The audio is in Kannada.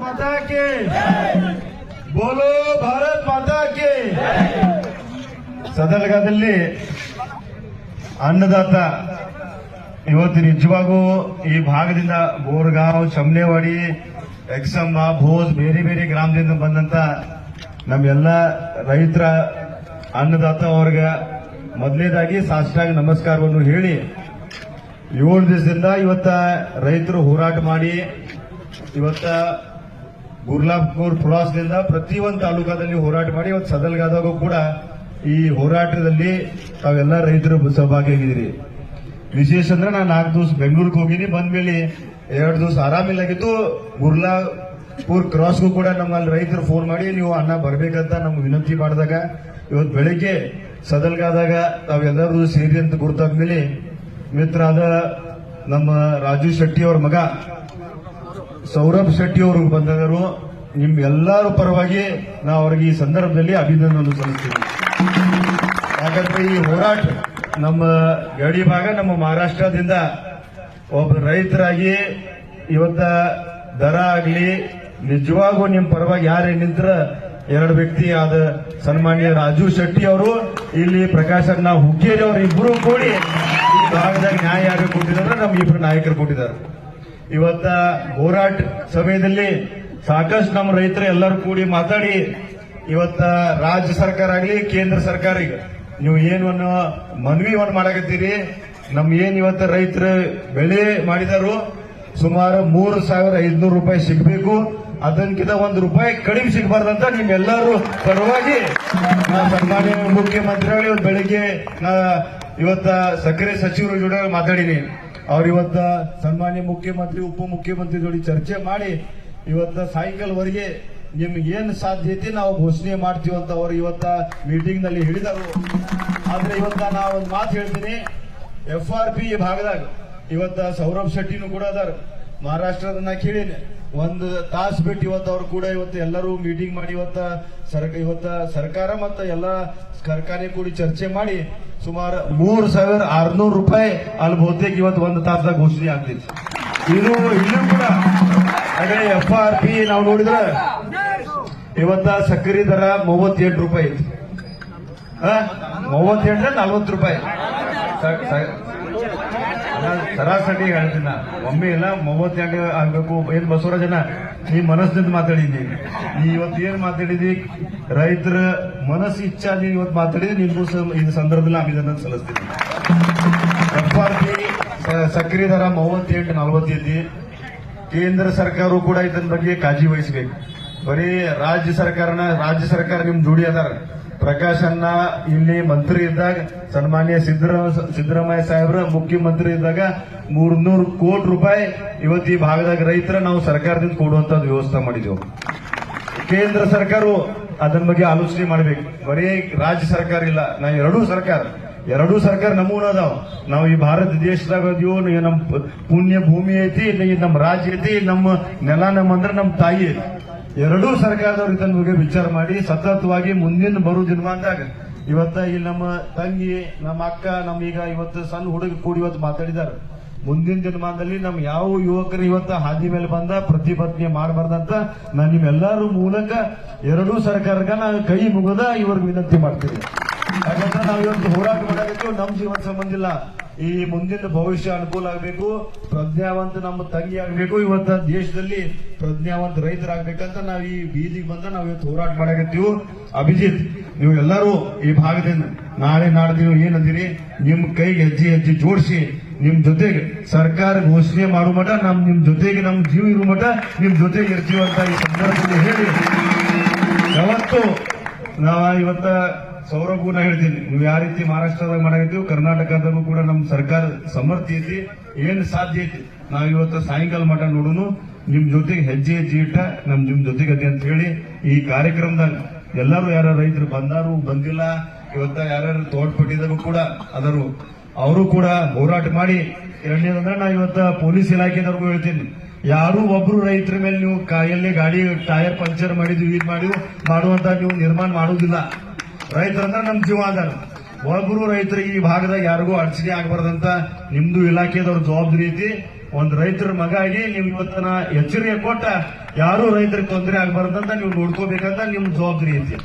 माता के बोलो ಭಾರತ್ ಮಾತಾ ಕೆ ಸದಲಗದಲ್ಲಿ ಅನ್ನದಾತ ಇವತ್ತು ನಿಜವಾಗೂ ಈ ಭಾಗದಿಂದ ಬೋರ್ಗಾಂವ್ ಚಮ್ಲೇವಾಡಿ ಎಕ್ಸಮ್ಮ ಭೋಜ್ ಬೇರೆ ಬೇರೆ ಗ್ರಾಮದಿಂದ ಬಂದಂತ ನಮ್ಮೆಲ್ಲ ರೈತರ ಅನ್ನದಾತ ಅವ್ರಿಗೆ ಮೊದಲನೇದಾಗಿ ಸಾಷ್ಟಾಗ ನಮಸ್ಕಾರವನ್ನು ಹೇಳಿ ಏಳು ದಿವಸದಿಂದ ಇವತ್ತ ರೈತರು ಹೋರಾಟ ಮಾಡಿ ಇವತ್ತ ಗುರ್ಲಾಪುರ್ ಪ್ರವಾಸದಿಂದ ಪ್ರತಿಯೊಂದು ತಾಲೂಕಾದಲ್ಲಿ ಹೋರಾಟ ಮಾಡಿ, ಇವತ್ತು ಸದಲ್ಗಾದಾಗೂ ಕೂಡ ಈ ಹೋರಾಟದಲ್ಲಿ ತಾವೆಲ್ಲ ರೈತರು ಸಹಭಾಗಿಯಾಗಿದ್ದೀರಿ. ವಿಶೇಷ ಅಂದ್ರೆ ನಾನು ನಾಲ್ಕು ದಿವಸ ಬೆಂಗಳೂರಿಗೆ ಹೋಗಿನಿ, ಬಂದ್ಮೇಲೆ ಎರಡು ದಿವಸ ಆರಾಮಿಲ್ಲಾಗಿತ್ತು ಗುರ್ಲಾಪುರ್ ಕ್ರಾಸ್ಗೂ ಕೂಡ ನಮ್ಮಲ್ಲಿ ರೈತರು ಫೋನ್ ಮಾಡಿ, ನೀವು ಅಣ್ಣ ಬರಬೇಕಂತ ನಮ್ಗೆ ವಿನಂತಿ ಮಾಡಿದಾಗ, ಇವತ್ತು ಬೆಳಿಗ್ಗೆ ಸದಲ್ಗಾದಾಗ ತಾವೆಲ್ಲರೂ ಸೇರಿ ಅಂತ ಗುರುತಾದ್ಮೇಲೆ, ಮಿತ್ರರಾದ ನಮ್ಮ ರಾಜು ಶೆಟ್ಟಿ ಅವ್ರ ಮಗ ಸೌರಭ್ ಶೆಟ್ಟಿ ಅವರು ಬಂದಿದ್ದರು ನಿಮ್ ಎಲ್ಲರ ಪರವಾಗಿ ನಾವು ಅವರಿಗೆ ಈ ಸಂದರ್ಭದಲ್ಲಿ ಅಭಿನಂದನೆ ಸಲ್ಲಿಸ್ತೀವಿ. ಯಾಕಂದ್ರೆ ಈ ಹೋರಾಟ ನಮ್ಮ ಗಡಿ ಭಾಗ, ನಮ್ಮ ಮಹಾರಾಷ್ಟ್ರದಿಂದ ಒಬ್ಬ ರೈತರಾಗಿ ಇವತ್ತ ದರ ಆಗ್ಲಿ, ನಿಜವಾಗೂ ನಿಮ್ ಪರವಾಗಿ ಯಾರೇ ನಿಂತ್ರ ಎರಡು ವ್ಯಕ್ತಿ ಆದ ಸನ್ಮಾನ್ಯ ರಾಜು ಶೆಟ್ಟಿ ಅವರು, ಇಲ್ಲಿ ಪ್ರಕಾಶ್ ಅಣ್ಣ ಹುಕ್ಕೇರಿ ಅವರು ಇಬ್ಬರು ಕೂಡಿ ಈ ಭಾಗದಾಗ ನ್ಯಾಯ ಯಾರು ಕೊಟ್ಟಿದ್ದಾರೆ, ನಮ್ಮ ಇಬ್ಬರು ನಾಯಕರು ಕೊಟ್ಟಿದ್ದಾರೆ. ಇವತ್ತ ಹೋರಾಟ ಸಮಯದಲ್ಲಿ ಸಾಕಷ್ಟು ನಮ್ಮ ರೈತರು ಎಲ್ಲರೂ ಕೂಡಿ ಮಾತಾಡಿ ಇವತ್ತ ರಾಜ್ಯ ಸರ್ಕಾರ ಆಗಲಿ, ಕೇಂದ್ರ ಸರ್ಕಾರ ಈಗ. ನೀವು ಏನು ಅನ್ನೋ ಮನವಿ ಒಂದು ಮಾಡಕತ್ತೀರಿ. ನಮ್ ಏನ್ ಇವತ್ತ ರೈತರು ಬೆಳೆ ಮಾಡಿದಾರು, ಸುಮಾರು ಮೂರು ಸಾವಿರ ಐದ್ನೂರು ರೂಪಾಯಿ ಸಿಗಬೇಕು. ಅದಕ್ಕಿಂತ ಒಂದು ರೂಪಾಯಿ ಕಡಿಮೆ ಸಿಗಬಾರ್ದಂತ ನಿಮ್ಮೆಲ್ಲರೂ ಪರವಾಗಿ ಸನ್ಮಾನ್ಯ ಮುಖ್ಯಮಂತ್ರಿಗಳು, ಬೆಳಿಗ್ಗೆ ಇವತ್ತ ಸಕ್ಕರೆ ಸಚಿವರ ಜೊತೆ ಮಾತಾಡಿನಿ. ಅವ್ರು ಇವತ್ತ ಸನ್ಮಾನ್ಯ ಮುಖ್ಯಮಂತ್ರಿ ಉಪಮುಖ್ಯಮಂತ್ರಿ ಜೋಡಿ ಚರ್ಚೆ ಮಾಡಿ ಇವತ್ತ ಸಾಯಂಕಾಲವರೆಗೆ ನಿಮ್ಗೆ ಏನ್ ಸಾಧ್ಯತೆ ನಾವು ಘೋಷಣೆ ಮಾಡ್ತೀವಿ ಅಂತ ಅವರು ಇವತ್ತ ಮೀಟಿಂಗ್ನಲ್ಲಿ ಹೇಳಿದರು. ಆದ್ರೆ ಇವತ್ತ ನಾ ಒಂದು ಮಾತು ಹೇಳ್ತೀನಿ. ಎಫ್ ಆರ್ ಪಿ ಭಾಗದಾಗ ಇವತ್ತ ಸೌರಭ್ ಶೆಟ್ಟಿನೂ ಕೂಡ ಅದಾರ. ಮಹಾರಾಷ್ಟ್ರದ ನಾ ಕೇಳೀನಿ. ಒಂದು ತಾಸು ಬಿಟ್ಟು ಇವತ್ತು ಅವ್ರು ಕೂಡ ಇವತ್ತು ಎಲ್ಲರೂ ಮೀಟಿಂಗ್ ಮಾಡಿ ಇವತ್ತ ಸರ್ಕ ಇವತ್ತ ಸರ್ಕಾರ ಮತ್ತು ಎಲ್ಲ ಕಾರ್ಖಾನೆ ಕೂಡಿ ಚರ್ಚೆ ಮಾಡಿ ಸುಮಾರು ಮೂರು ಸಾವಿರ ಆರ್ನೂರು ರೂಪಾಯಿ ಅಲ್ಲಿ ಬಹುತೇಕ ಇವತ್ತು ಒಂದು ತಾಸದಾಗ ಘೋಷಣೆ ಆಗ್ತಿತ್ತು ಇದು ಇನ್ನೂ ಕೂಡ ಅದೇ ಎಫ್ ಆರ್ ಪಿ ನಾವು ನೋಡಿದ್ರೆ ಇವತ್ತ ಸಕ್ಕರೆ ದರ ಮೂವತ್ತೆಂಟು ರೂಪಾಯಿ ಐತಿ? ಮೂವತ್ತೆಂಟ್ರೆ ನಲ್ವತ್ತು ರೂಪಾಯಿ ಅಲ್ಲ, ಸರಾಸರಿ ಹೇಳ್ತೀನಿ. ನಾ. ಒಮ್ಮೆ ಇಲ್ಲ ಮೂವತ್ತೆಂಟು ಆಗ್ಬೇಕು? ಏನ್ ಬಸವರಾಜನ ನೀ ಮನಸ್ಸಿನಿಂದ ಮಾತಾಡಿದ್ನಿ ನೀ ಇವತ್ತು ಏನ್ ಮಾತಾಡಿದಿ ರೈತರ ಮನಸ್ಸು ಇಚ್ಛಾ ನೀನ್ ಇವತ್ತು ಮಾತಾಡಿದ್ರೆ ನಿನ್ಗೂ ಸ- ಈ ಸಂದರ್ಭದಲ್ಲಿ ಅಭಿನಂದನೆ ಸಲ್ಲಿಸ್ತೀನಿ. ಸಕ್ರಿಯ ಸಕ್ಕರೆ ದರ ಮೂವತ್ತೆಂಟು ನಲವತ್ತೈತಿ ಕೇಂದ್ರ ಸರ್ಕಾರವು ಕೂಡ ಇದನ್ನ ಬಗ್ಗೆ ಕಾಳಜಿ ವಹಿಸಬೇಕು. ಬರೀ ರಾಜ್ಯ ಸರ್ಕಾರನ ರಾಜ್ಯ ಸರ್ಕಾರ ನಿಮ್ ಜೋಡಿ ಅದಾರ. ಪ್ರಕಾಶ್ ಅಣ್ಣ ಇಲ್ಲಿ ಮಂತ್ರಿ ಇದ್ದಾಗ ಸನ್ಮಾನ್ಯ ಸಿದ್ದರಾಮ ಸಿದ್ದರಾಮಯ್ಯ ಸಾಹೇಬ್ರ, ಮುಖ್ಯಮಂತ್ರಿ ಇದ್ದಾಗ ಮೂರ್ನೂರು ಕೋಟಿ ರೂಪಾಯಿ ಇವತ್ತು ಈ ಭಾಗದಾಗ ರೈತರ ನಾವು ಸರ್ಕಾರದಿಂದ ಕೊಡುವಂತ ವ್ಯವಸ್ಥೆ ಮಾಡಿದೆವು. ಕೇಂದ್ರ ಸರ್ಕಾರವು ಅದನ್ನ ಬಗ್ಗೆ ಆಲೋಚನೆ ಮಾಡಬೇಕು. ಬರೀ ರಾಜ್ಯ ಸರ್ಕಾರ ಇಲ್ಲ, ನಾ ಎರಡೂ ಸರ್ಕಾರ ಎರಡೂ ಸರ್ಕಾರ ನಮೂನ ಅದಾವ. ನಾವು ಈ ಭಾರತ ದೇಶದಾಗ ಅದೀವು ನಮ್ಮ ಪುಣ್ಯ ಭೂಮಿ ಐತಿ ನಮ್ಮ ರಾಜ್ಯ ಐತಿ, ನಮ್ಮ ನೆಲ, ನಮ್ಮ ಅಂದ್ರೆ ನಮ್ಮ ತಾಯಿ ಐತಿ. ಎರಡೂ ಸರ್ಕಾರದವರು ಇದನ್ನ ಬಗ್ಗೆ ವಿಚಾರ ಮಾಡಿ, ಸತತವಾಗಿ ಮುಂದಿನ ಬರೋ ದಿನಮಾನದಾಗ, ಇವತ್ತ ಇಲ್ಲಿ ನಮ್ಮ ತಂಗಿ, ನಮ್ಮ ಅಕ್ಕ, ನಮ್ಮ ಈಗ ಇವತ್ತು ಸಣ್ಣ ಹುಡುಗ ಕೂಡಿ ಇವತ್ತು ಮಾತಾಡಿದಾರೆ. ಮುಂದಿನ ದಿನಮಾನದಲ್ಲಿ ನಮ್ಮ ಯಾವ ಯುವಕರು ಇವತ್ತು ಹಾದಿ ಮೇಲೆ ಬಂದ, ಪ್ರತಿಭಟನೆ ಮಾಡಬಾರ್ದಂತ ನಾನು ನಿಮ್ಮೆಲ್ಲರೂ ಮೂಲಕ ಎರಡೂ ಸರ್ಕಾರಕ್ಕೆ ನಾನು ಕೈ ಮುಗಿದ ಇವ್ರಿಗೆ ವಿನಂತಿ ಮಾಡ್ತೀನಿ. ಯಾಕಂದ್ರೆ ನಾವು ಇವತ್ತು ಹೋರಾಟ ಮಾಡಬೇಕು ನಮ್ಮ ಜೀವನ ಸಂಬಂಧ ಇಲ್ಲ. ಈ ಮುಂದಿನ ಭವಿಷ್ಯ ಅನುಕೂಲ ಆಗಬೇಕು, ಪ್ರಜ್ಞಾವಂತ ನಮ್ಮ ತಂಗಿ ಆಗಬೇಕು, ಇವತ್ತ ದೇಶದಲ್ಲಿ ಪ್ರಜ್ಞಾವಂತ ರೈತರಾಗಬೇಕಂತ ನಾವು ಈ ಬೀದಿಗೆ ಬಂದ ನಾವು ಇವತ್ತು ಹೋರಾಟ ಮಾಡಕತ್ತೀವಿ. ಅಭಿಜಿತ್, ನೀವು ಎಲ್ಲರೂ ಈ ಭಾಗದಿಂದ ನಾಳೆ ನಾಡ್ದಿನ ಏನಂದಿರಿ? ನಿಮ್ ಕೈಗೆ ಹೆಜ್ಜೆ ಹೆಜ್ಜೆ ಜೋಡಿಸಿ, ನಿಮ್ ಜೊತೆಗೆ ಸರ್ಕಾರ ಘೋಷಣೆ ಮಾಡುವ ಮಠ, ನಮ್ ನಿಮ್ ಜೊತೆಗೆ ನಮ್ ಜೀವ ಇರೋ ಮಠ, ನಿಮ್ ಜೊತೆಗೆ ಇರ್ತೀವಂತ ಈ ಸಂದರ್ಭದಲ್ಲಿ ಹೇಳಿ. ಯಾವತ್ತು ನಾವ ಇವತ್ತ ಸೌರಭುನ ನಾ ಹೇಳ್ತೀನಿ. ನೀವು ಯಾವ ರೀತಿ ಮಹಾರಾಷ್ಟ್ರದಾಗ ಮಾಡಾಕತ್ತೀವಿ ಕರ್ನಾಟಕದಾಗೂ ಕೂಡ ನಮ್ಮ ಸರ್ಕಾರ ಸಮರ್ಥ ಐತಿ, ಏನ್ ಸಾಧ್ಯ ಐತಿ. ನಾವ್ ಇವತ್ತು ಸಾಯಂಕಾಲ ಮಠ ನೋಡುನು, ನಿಮ್ ಜೊತೆಗೆ ಹೆಜ್ಜೆ ಹೆಜ್ಜೆ ಇಟ್ಟ ನಮ್ ನಿಮ್ ಜೊತೆಗೆ ಅದೇ ಅಂತ ಹೇಳಿ ಈ ಕಾರ್ಯಕ್ರಮದಾಗ ಎಲ್ಲರೂ ಯಾರ ರೈತರು ಬಂದಾರು, ಬಂದಿಲ್ಲ, ಇವತ್ತ ಯಾರ್ಯಾರು ತೋಟಪಟ್ಟಿದಾಗ ಕೂಡ ಅದರು ಅವರು ಕೂಡ ಹೋರಾಟ ಮಾಡಿ. ಎರಡನೇದಂದ್ರೆ ನಾ ಇವತ್ತ ಪೊಲೀಸ್ ಇಲಾಖೆದವ್ರಿಗೂ ಹೇಳ್ತೀನಿ. ಯಾರು ಒಬ್ರು ರೈತರ ಮೇಲೆ ನೀವು ಕಾಯಲ್ಲಿ ಗಾಡಿ ಟೈರ್ ಪಂಚರ್ ಮಾಡಿದ್ವಿ, ಇದು ಮಾಡಿದ್ವಿ, ಮಾಡುವಂತ ನೀವು ನಿರ್ಮಾಣ ಮಾಡುವುದಿಲ್ಲ. ರೈತರಂದ್ರೆ ನಮ್ ಜೀವ ಒಬ್ರು ರೈತರಿಗೆ ಈ ಭಾಗದಾಗ ಯಾರಿಗೂ ಅಡಚಣೆ ಆಗಬಾರ್ದಂತ ನಿಮ್ದು ಇಲಾಖೆದವ್ರ ಜವಾಬ್ದಾರಿ ಐತಿ. ಒಂದು ರೈತರ ಮಗ ಆಗಿ ನೀವು ಇವತ್ತನ ಎಚ್ಚರಿಕೆ ಕೊಟ್ಟ ಯಾರು ರೈತರಿಗೆ ತೊಂದರೆ ಆಗಬಾರ್ದಂತ ನೀವು ನೋಡ್ಕೋಬೇಕಂತ ನಿಮ್ ಜವಾಬ್ದಾರಿ ಐತಿ.